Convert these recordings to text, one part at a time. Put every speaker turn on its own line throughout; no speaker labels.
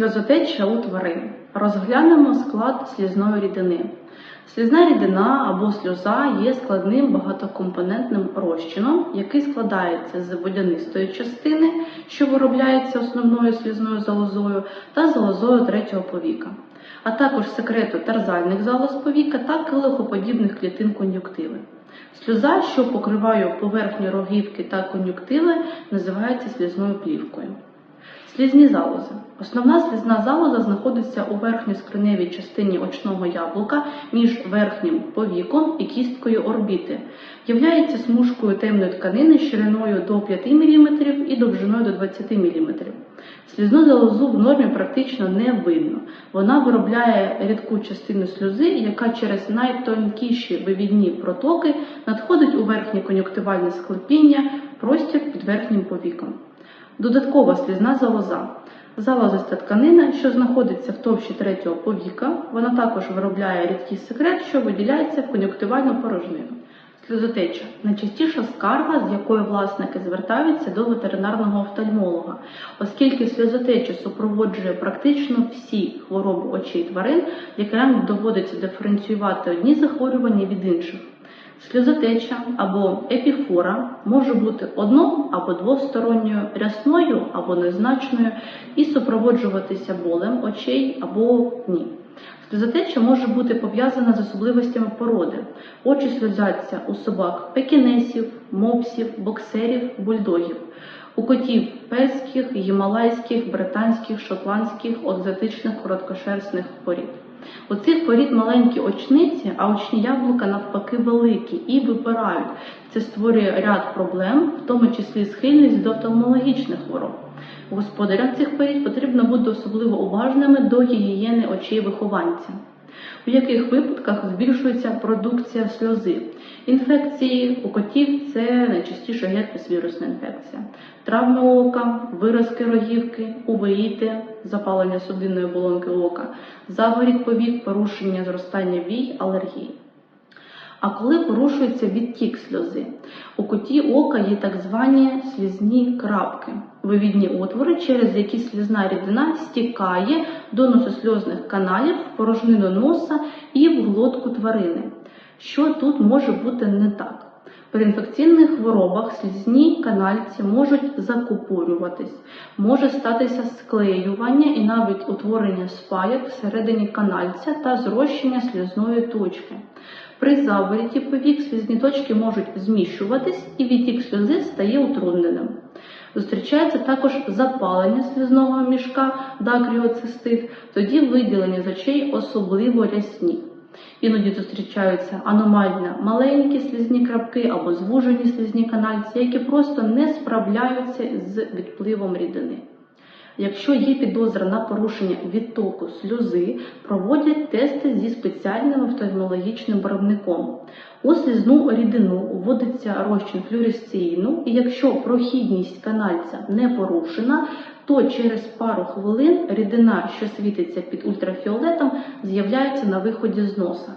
Сльозотеча у тварин. Розглянемо склад слізної рідини. Слізна рідина або сльоза є складним багатокомпонентним розчином, який складається з водянистої частини, що виробляється основною слізною залозою, та залозою третього повіка, а також секрету тарзальних залоз повіка та килихоподібних клітин кон'юктиви. Сльоза, що покриває поверхню рогівки та кон'юктиви, називається слізною плівкою. Слізні залози. Основна слізна залоза знаходиться у верхньоскроневій частині очного яблука між верхнім повіком і кісткою орбіти. Являється смужкою темної тканини шириною до 5 мм і довжиною до 20 мм. Слізну залозу в нормі практично не видно. Вона виробляє рідку частину сльози, яка через найтонкіші вивідні протоки надходить у верхнє кон'юктивальне склепіння, простір під верхнім повіком. Додаткова слізна залоза. Залозиста тканина, що знаходиться в товщі третього повіка, вона також виробляє рідкий секрет, що виділяється в кон'юктивальну порожнину. Сльозотеча найчастіша скарга, з якою власники звертаються до ветеринарного офтальмолога, оскільки сльозотеча супроводжує практично всі хвороби очей тварин, лікарям доводиться диференціювати одні захворювання від інших. Сльозотеча або епіфора може бути одно- або двосторонньою, рясною або незначною і супроводжуватися болем очей або ні. Сльозотеча може бути пов'язана з особливостями породи. Очі сльозяться у собак пекінесів, мопсів, боксерів, бульдогів, у котів перських, гімалайських, британських, шотландських, екзотичних короткошерстних порід. У цих порід маленькі очниці, а очні яблука навпаки великі і випирають. Це створює ряд проблем, в тому числі схильність до офтальмологічних хвороб. Господарям цих порід потрібно бути особливо уважними до гігієни очей вихованця. У яких випадках збільшується продукція сльози. Інфекції у котів це найчастіше герпес-вірусна інфекція, травми ока, виразки рогівки, увеїти, запалення судинної оболонки ока, загоріть повік, порушення зростання вій, алергії. А коли порушується відтік сльози, у куті ока є так звані слізні крапки, вивідні отвори, через які слізна рідина стікає до нососльозних каналів, в порожнину носа і в глотку тварини. Що тут може бути не так? При інфекційних хворобах слізні канальці можуть закупорюватись, може статися склеювання і навіть утворення спаяк всередині канальця та зрощення слізної точки. При завороті повік слізні точки можуть зміщуватись і відтік сльози стає утрудненим. Зустрічається також запалення слізного мішка дакріоцистит, тоді виділення з очей особливо рясні. Іноді зустрічаються аномально маленькі слізні крапки або звужені слізні канальці, які просто не справляються з відпливом рідини. Якщо є підозра на порушення відтоку сльози, проводять тести зі спеціальним офтальмологічним барвником. У слізну рідину вводиться розчин флюоресцеїну, і якщо прохідність канальця не порушена, то через пару хвилин рідина, що світиться під ультрафіолетом, з'являється на виході з носа.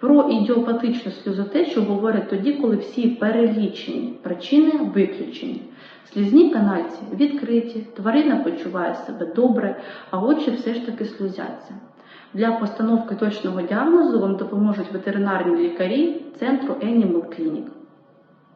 Про ідіопатичну сльозотечу говорять тоді, коли всі перелічені причини виключені. Слізні канальці відкриті, тварина почуває себе добре, а очі все ж таки слузяться. Для постановки точного діагнозу вам допоможуть ветеринарні лікарі центру Animal Clinic.